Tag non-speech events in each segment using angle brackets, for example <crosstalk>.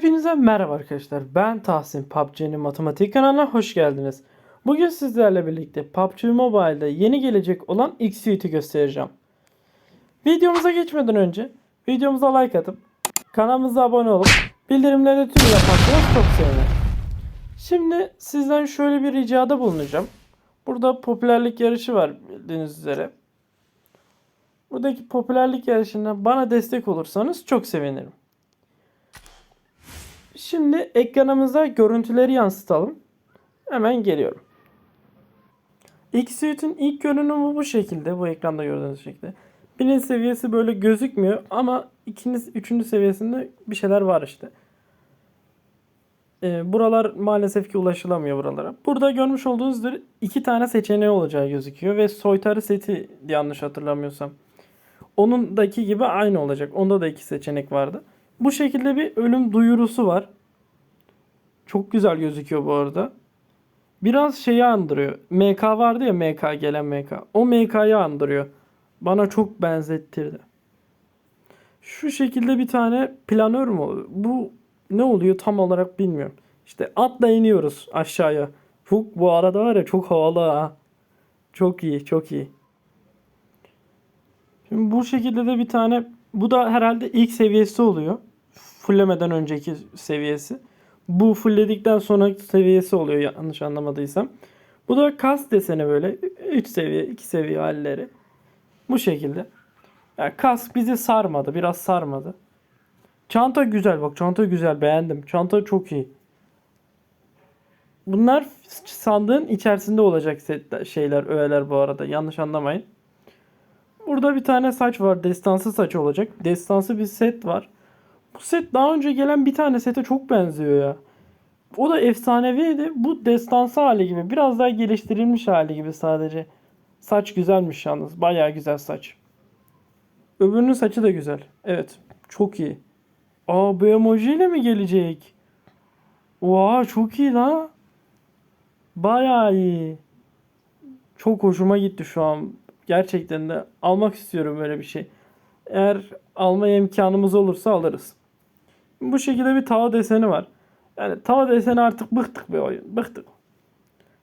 Hepinize merhaba arkadaşlar. Ben Tahsin. PUBG'nin matematik kanalına hoş geldiniz. Bugün sizlerle birlikte PUBG Mobile'da yeni gelecek olan X-Suite'i göstereceğim. Videomuza geçmeden önce videomuza like atıp kanalımıza abone olup bildirimleri tüm yaparsanız çok sevinirim. Şimdi sizden şöyle bir ricada bulunacağım. Burada popülerlik yarışı var bildiğiniz üzere. Buradaki popülerlik yarışına bana destek olursanız çok sevinirim. Şimdi ekranımıza görüntüleri yansıtalım. Hemen geliyorum. X-Suite'in ilk görünümü bu şekilde. Bu ekranda gördüğünüz şekilde. Birinci seviyesi böyle gözükmüyor ama ikinci, üçüncü seviyesinde bir şeyler var işte. Ee, buralar maalesef ki ulaşılamıyor buralara. Burada görmüş olduğunuz üzere iki tane seçeneği olacağı gözüküyor ve soytarı seti yanlış hatırlamıyorsam. Onundaki gibi aynı olacak. Onda da iki seçenek vardı. Bu şekilde bir ölüm duyurusu var. Çok güzel gözüküyor bu arada. Biraz şeyi andırıyor. MK vardı ya MK gelen MK. O MK'yı andırıyor. Bana çok benzettirdi. Şu şekilde bir tane planör mü oluyor? Bu ne oluyor tam olarak bilmiyorum. İşte atla iniyoruz aşağıya. Çok bu arada var ya çok havalı ha. Çok iyi çok iyi. Şimdi bu şekilde de bir tane bu da herhalde ilk seviyesi oluyor. Fullemeden önceki seviyesi. Bu fullledikten sonra seviyesi oluyor yanlış anlamadıysam. Bu da kas deseni böyle 3 seviye 2 seviye halleri. Bu şekilde. Yani kas bizi sarmadı. Biraz sarmadı. Çanta güzel bak çanta güzel beğendim. Çanta çok iyi. Bunlar sandığın içerisinde olacak set, şeyler öğeler bu arada. Yanlış anlamayın. Burada bir tane saç var. Destansı saç olacak. Destansı bir set var. Bu set daha önce gelen bir tane sete çok benziyor ya. O da efsaneviydi. Bu destansı hali gibi. Biraz daha geliştirilmiş hali gibi sadece. Saç güzelmiş yalnız. Bayağı güzel saç. Öbürünün saçı da güzel. Evet. Çok iyi. Aa bu emoji ile mi gelecek? Oha çok iyi la. Bayağı iyi. Çok hoşuma gitti şu an. Gerçekten de almak istiyorum böyle bir şey. Eğer alma imkanımız olursa alırız. Bu şekilde bir tava deseni var. Yani tava deseni artık bıktık bir oyun. Bıktık.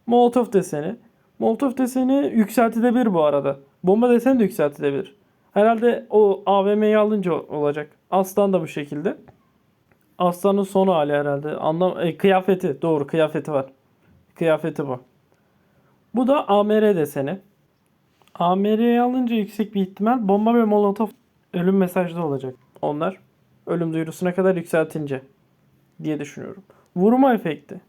Molotov deseni. Molotov deseni yükseltilebilir bu arada. Bomba deseni de yükseltilebilir. Herhalde o AVM'yi alınca olacak. Aslan da bu şekilde. Aslanın son hali herhalde. Anlam e, kıyafeti. Doğru kıyafeti var. Kıyafeti bu. Bu da AMR deseni. AMR'yi alınca yüksek bir ihtimal bomba ve molotof ölüm mesajlı olacak. Onlar ölüm duyurusuna kadar yükseltince diye düşünüyorum. Vurma efekti.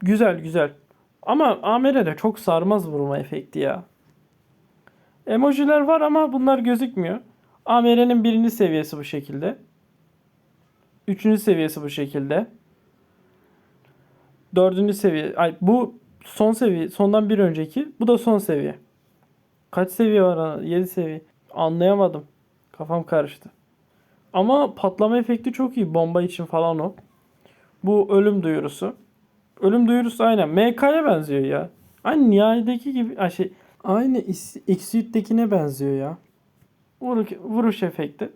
Güzel güzel. Ama AMR de çok sarmaz vurma efekti ya. Emojiler var ama bunlar gözükmüyor. AMR'nin birinci seviyesi bu şekilde. Üçüncü seviyesi bu şekilde. Dördüncü seviye. Ay bu son seviye. Sondan bir önceki. Bu da son seviye. Kaç seviye var? 7 seviye. Anlayamadım. Kafam karıştı. Ama patlama efekti çok iyi. Bomba için falan o. Bu ölüm duyurusu. Ölüm duyurusu aynen. MK'ya benziyor ya. Aynı Nihai'deki gibi. Ay şey, aynı X-Suite'dekine benziyor ya. Vuruş, vuruş efekti.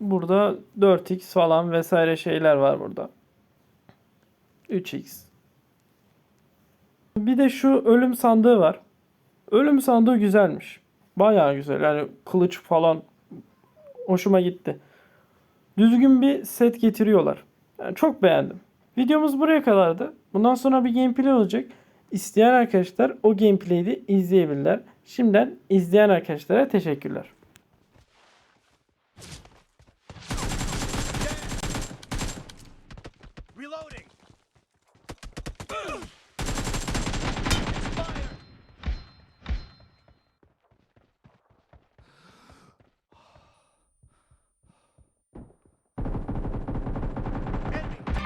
Burada 4x falan vesaire şeyler var burada. 3x. Bir de şu ölüm sandığı var. Ölüm sandığı güzelmiş. Bayağı güzel. Yani kılıç falan hoşuma gitti. Düzgün bir set getiriyorlar. Yani çok beğendim. Videomuz buraya kadardı. Bundan sonra bir gameplay olacak. İsteyen arkadaşlar o gameplay'i de izleyebilirler. Şimdiden izleyen arkadaşlara teşekkürler.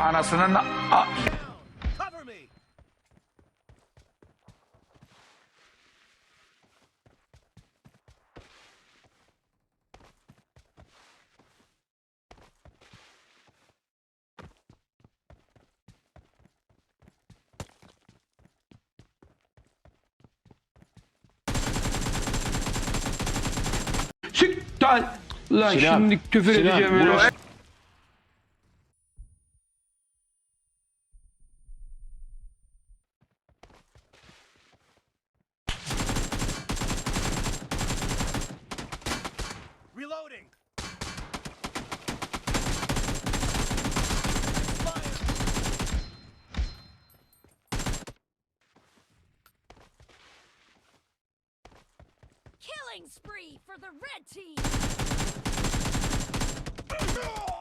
Anasının a- ta- Lan. Sinan, şimdi küfür Sinan, edeceğim burası- Killing spree for the red team! <laughs>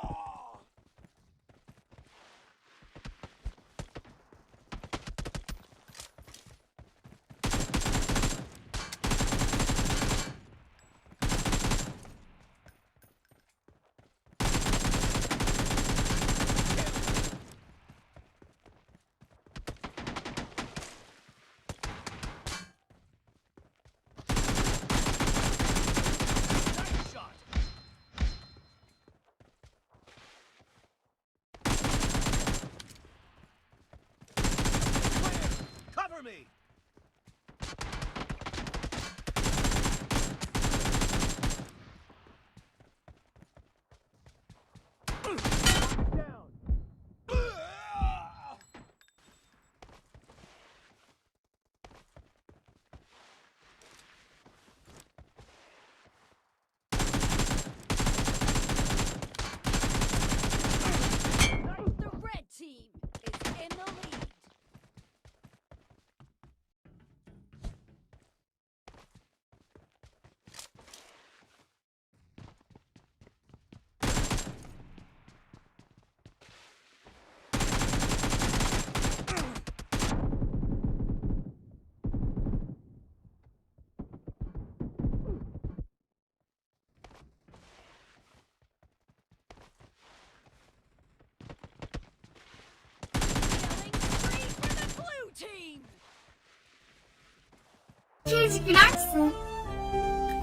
Kerecik güler misin?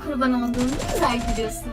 Kurban olduğum ne güzel gülüyorsun.